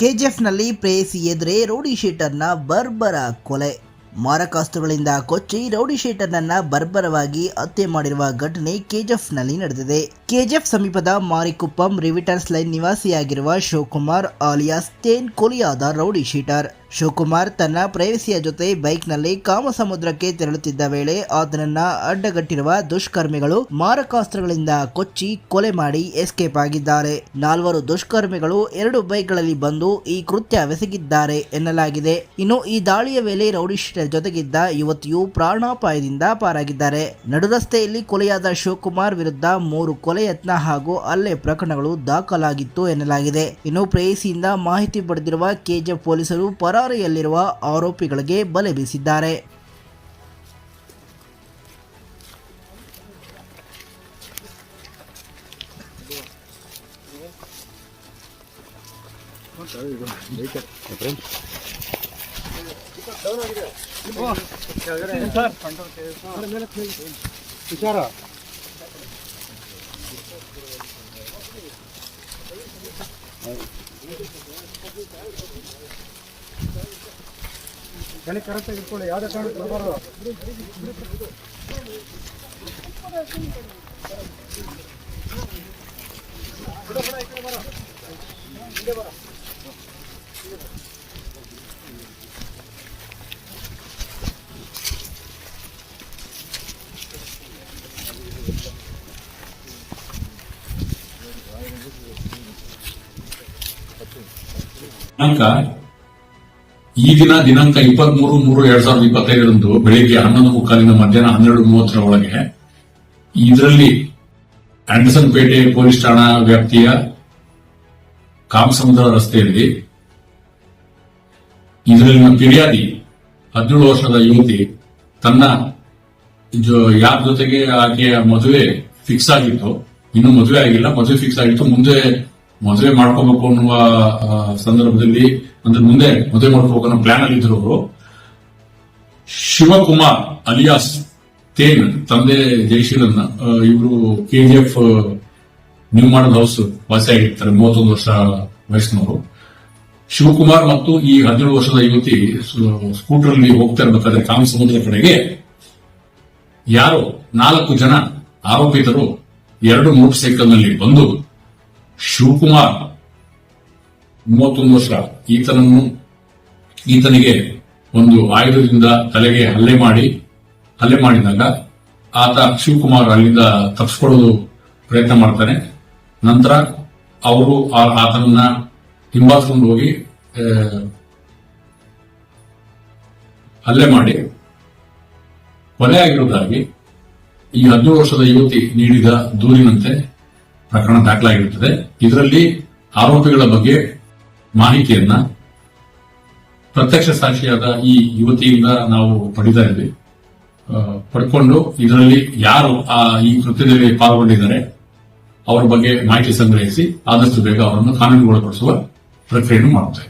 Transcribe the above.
ಕೆಜಿಎಫ್ನಲ್ಲಿ ಪ್ರೇಯಸಿ ಎದುರೇ ರೌಡಿ ಶೀಟರ್ನ ಬರ್ಬರ ಕೊಲೆ. ಮಾರಕಾಸ್ತ್ರಗಳಿಂದ ಕೊಚ್ಚಿ ರೌಡಿ ಶೀಟರ್ನನ್ನ ಬರ್ಬರವಾಗಿ ಹತ್ಯೆ ಮಾಡಿರುವ ಘಟನೆ ಕೆಜಿಎಫ್ನಲ್ಲಿ ನಡೆದಿದೆ. ಕೆಜಿಎಫ್ ಸಮೀಪದ ಮಾರಿಕುಪ್ಪಂ ರಿವಿಟರ್ಸ್ ಲೈನ್ ನಿವಾಸಿಯಾಗಿರುವ ಶಿವಕುಮಾರ್ ಆಲಿಯಾಸ್ ತೇನ್ ಕೊಲಿಯಾದ ರೌಡಿ ಶೀಟರ್. ಶಿವಕುಮಾರ್ ತನ್ನ ಪ್ರೇಯಸಿಯ ಜೊತೆ ಬೈಕ್ನಲ್ಲಿ ಕಾಮಸಮುದ್ರಕ್ಕೆ ತೆರಳುತ್ತಿದ್ದ ವೇಳೆ ಆತನನ್ನ ಅಡ್ಡಗಟ್ಟಿರುವ ದುಷ್ಕರ್ಮಿಗಳು ಮಾರಕಾಸ್ತ್ರಗಳಿಂದ ಕೊಚ್ಚಿ ಕೊಲೆ ಮಾಡಿ ಎಸ್ಕೇಪ್ ಆಗಿದ್ದಾರೆ. ನಾಲ್ವರು ದುಷ್ಕರ್ಮಿಗಳು ಎರಡು ಬೈಕ್ಗಳಲ್ಲಿ ಬಂದು ಈ ಕೃತ್ಯವೆಸಗಿದ್ದಾರೆ ಎನ್ನಲಾಗಿದೆ. ಇನ್ನು ಈ ದಾಳಿಯ ವೇಳೆ ರೌಡಿ ಶೀಟರ್ ಜೊತೆಗಿದ್ದ ಯುವತಿಯು ಪ್ರಾಣಾಪಾಯದಿಂದ ಪಾರಾಗಿದ್ದಾರೆ. ನಡುರಸ್ತೆಯಲ್ಲಿ ಕೊಲೆಯಾದ ಶಿವಕುಮಾರ್ ವಿರುದ್ಧ ಮೂರು ಕೊಲೆ ಯತ್ನ ಹಾಗೂ ಹಲ್ಲೆ ಪ್ರಕರಣಗಳು ದಾಖಲಾಗಿತ್ತು ಎನ್ನಲಾಗಿದೆ. ಇನ್ನು ಪ್ರೇಯಸಿಯಿಂದ ಮಾಹಿತಿ ಪಡೆದಿರುವ ಕೆಜೆ ಪೊಲೀಸರು ಪರಾರಿಯಲ್ಲಿರುವ ಆರೋಪಿಗಳಿಗೆ ಬಲೆ ಬೀಸಿದ್ದಾರೆ. ಗಣಿ ಕರೆಕ್ಟಾಗಿ ಇಟ್ಕೊಳ್ಳಿ ಯಾವುದೇ ಕಾರಣಕ್ಕೆ ಬರಬಾರ್ದು ದಿನಾಂಕ ಈ ದಿನ ದಿನಾಂಕ ಇಪ್ಪತ್ಮೂರು, ಮೂರು, ಎರಡ್ ಸಾವಿರದ ಇಪ್ಪತ್ತೈದರಂದು ಬೆಳಿಗ್ಗೆ ಹನ್ನೊಂದು ಮುಕ್ಕಾಲಿನ ಮಧ್ಯಾಹ್ನ ಹನ್ನೆರಡು ಮೂವತ್ತರ ಒಳಗೆ ಇದರಲ್ಲಿ ಆಂಡರ್ಸನ್ ಪೇಟೆ ಪೊಲೀಸ್ ಠಾಣಾ ವ್ಯಾಪ್ತಿಯ ಕಾಮಸಮುದ್ರ ರಸ್ತೆಯಲ್ಲಿ ಇದರಲ್ಲಿನ ಫಿರ್ಯಾದಿ ಹದಿನೇಳು ವರ್ಷದ ಯುವತಿ ತನ್ನ ಯಾರ ಜೊತೆಗೆ ಆಕೆಯ ಮದುವೆ ಫಿಕ್ಸ್ ಆಗಿತ್ತು. ಇನ್ನು ಮದುವೆ ಆಗಿಲ್ಲ. ಮದುವೆ ಫಿಕ್ಸ್ ಆಗಿತ್ತು. ಮುಂದೆ ಮದುವೆ ಮಾಡ್ಕೋಬೇಕು ಅನ್ನುವ ಸಂದರ್ಭದಲ್ಲಿ ಅಂದ್ರೆ ಮುಂದೆ ಮದುವೆ ಮಾಡ್ಕೋಬೇಕು ಅನ್ನೋ ಪ್ಲಾನ್ ಅಲ್ಲಿ ಇದ್ರು ಅವರು. ಶಿವಕುಮಾರ್ ಅಲಿಯಾಸ್ ತೇನ್ ತಂದೆ ಜಯಶೀಲನ್ ಇವರು ಕೆಜಿಎಫ್ ನ್ಯೂ ಮಾಡಲ್ ಹೌಸ್ ವಾಸಿಯಾಗಿರ್ತಾರೆ ಮೂವತ್ತೊಂದು ವರ್ಷ ವಯಸ್ಸಿನವರು. ಶಿವಕುಮಾರ್ ಮತ್ತು ಈ ಹದಿನೇಳು ವರ್ಷದ ಯುವತಿ ಸ್ಕೂಟರ್ ಅಲ್ಲಿ ಹೋಗ್ತಾ ಇರಬೇಕಾದ್ರೆ ಕಾಮಸಮುದ್ರ ಕಡೆಗೆ ಯಾರೋ ನಾಲ್ಕು ಜನ ಆರೋಪಿತರು ಎರಡು ಮೋಟರ್ ಸೈಕಲ್ನಲ್ಲಿ ಬಂದು ಶಿವಕುಮಾರ್ ಮೂವತ್ತೊಂದು ವರ್ಷ. ಈತನನ್ನು, ಈತನಿಗೆ ಒಂದು ಆಯುಧದಿಂದ ತಲೆಗೆ ಹಲ್ಲೆ ಮಾಡಿ, ಹಲ್ಲೆ ಮಾಡಿದಾಗ ಆತ ಶಿವಕುಮಾರ್ ಅಲ್ಲಿಂದ ತಪ್ಪಿಸ್ಕೊಳ್ಳೋದು ಪ್ರಯತ್ನ ಮಾಡ್ತಾನೆ. ನಂತರ ಅವರು ಆತನನ್ನ ಹಿಂಬಾಲಿಸ್ಕೊಂಡು ಹೋಗಿ ಹಲ್ಲೆ ಮಾಡಿ ಕೊಲೆ ಆಗಿರುವುದಾಗಿ ಈ ಹದಿನೇಳು ವರ್ಷದ ಯುವತಿ ನೀಡಿದ ದೂರಿನಂತೆ ಪ್ರಕರಣ ದಾಖಲಾಗಿರುತ್ತದೆ. ಇದರಲ್ಲಿ ಆರೋಪಿಗಳ ಬಗ್ಗೆ ಮಾಹಿತಿಯನ್ನ ಪ್ರತ್ಯಕ್ಷ ಸಾಕ್ಷಿಯಾದ ಈ ಯುವತಿಯಿಂದ ನಾವು ಪಡಿತಾ ಇದ್ವಿ ಪಡ್ಕೊಂಡು ಇದರಲ್ಲಿ ಯಾರು ಆ, ಈ ಕೃತ್ಯದಲ್ಲಿ ಪಾಲ್ಗೊಂಡಿದ್ದಾರೆ, ಅವರ ಬಗ್ಗೆ ಮಾಹಿತಿ ಸಂಗ್ರಹಿಸಿ ಆದಷ್ಟು ಬೇಗ ಅವರನ್ನು ಕಾನೂನುಗೊಳಪಡಿಸುವ ಪ್ರಕ್ರಿಯೆಯನ್ನು ಮಾಡುತ್ತೇವೆ.